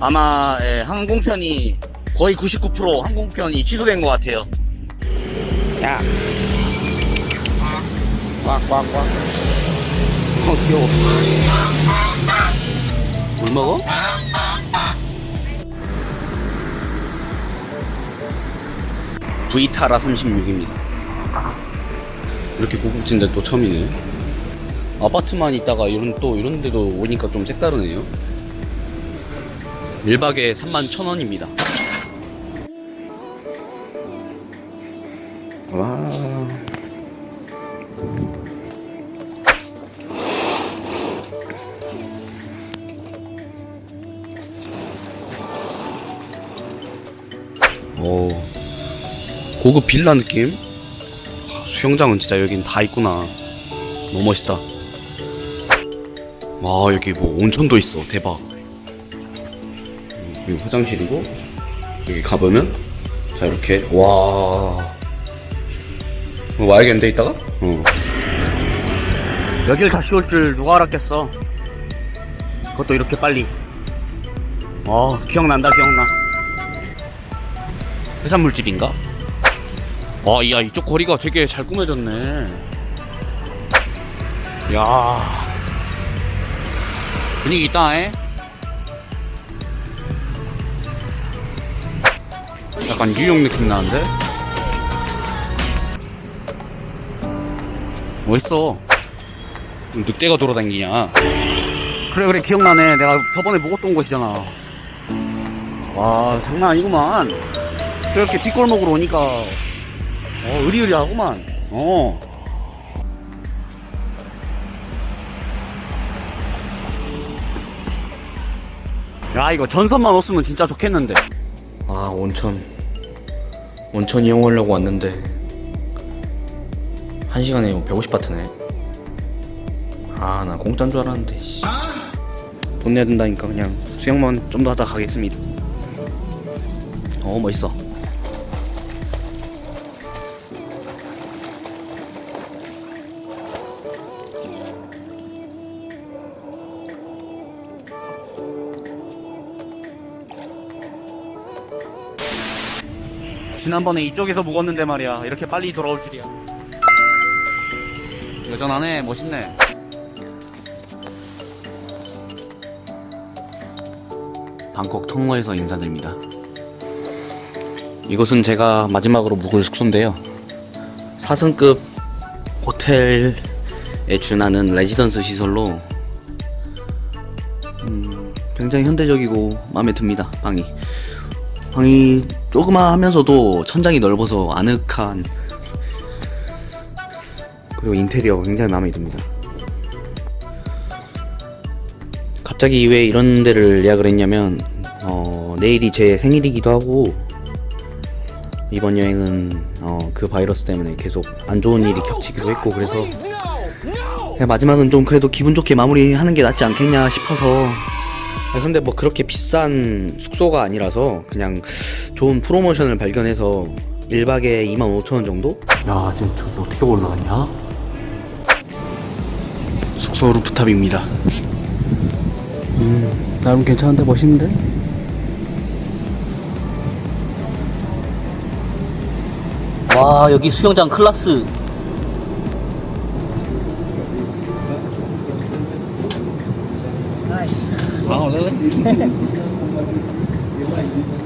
아마 예, 항공편이 거의 99% 항공편이 취소된 것 같아요. 야. 꽉꽉꽉. 어 귀여워. 물 먹어? V타라 36입니다. 이렇게 고급진 데 또 처음이네. 아파트만 있다가 이런 또 이런 데도 오니까 좀 색다르네요. 1박에 3만 1천 원입니다. 와. 오. 고급 빌라 느낌? 하, 수영장은 진짜 여긴 다 있구나. 너무 멋있다. 와, 여기 뭐 온천도 있어. 대박. 여기 화장실이고, 여기 가보면, 자, 이렇게, 와. 어, 와야겠는데, 이따가? 어. 여길 다시 올 줄 누가 알았겠어. 그것도 이렇게 빨리. 어, 기억난다, 기억나. 해산물집인가? 와, 야, 이쪽 거리가 되게 잘 꾸며졌네. 야 분위기 있다, 에? 약간 뉴욕 느낌 나는데? 멋있어. 늑대가 돌아다니냐? 그래, 그래, 기억나네. 내가 저번에 묵었던 곳이잖아. 와, 장난 아니구만. 저렇게 뒷골목으로 오니까, 어, 의리의리하구만. 어. 야, 이거 전선만 없으면 진짜 좋겠는데. 아, 온천. 온천 이용하려고 왔는데, 한 시간에 150바트네. 아, 나 공짜인 줄 알았는데, 씨. 돈 내야 된다니까 그냥 수영만 좀 더 하다 가겠습니다. 어, 멋있어. 지난번에 이쪽에서 묵었는데 말이야. 이렇게 빨리 돌아올 줄이야. 여전하네. 멋있네. 방콕 통로에서 인사드립니다. 이곳은 제가 마지막으로 묵을 숙소인데요. 4승급 호텔에 준하는 레지던스 시설로 음, 굉장히 현대적이고 마음에 듭니다. 방이 방이 조그마하면서도 천장이 넓어서 아늑한. 그리고 인테리어가 굉장히 마음에 듭니다. 갑자기 왜 이런 데를 예약을 했냐면 어, 내일이 제 생일이기도 하고 이번 여행은 어, 그 바이러스 때문에 계속 안 좋은 일이 겹치기도 했고 그래서 마지막은 좀 그래도 기분 좋게 마무리하는 게 낫지 않겠냐 싶어서. 아, 근데 뭐 그렇게 비싼 숙소가 아니라서 그냥 좋은 프로모션을 발견해서 1박에 25,000원 정도? 야, 지금 저기 어떻게 올라갔냐? 숙소 루프탑입니다. 음, 나름 괜찮은데 멋있는데? 와, 여기 수영장 클라스. 아, 원래?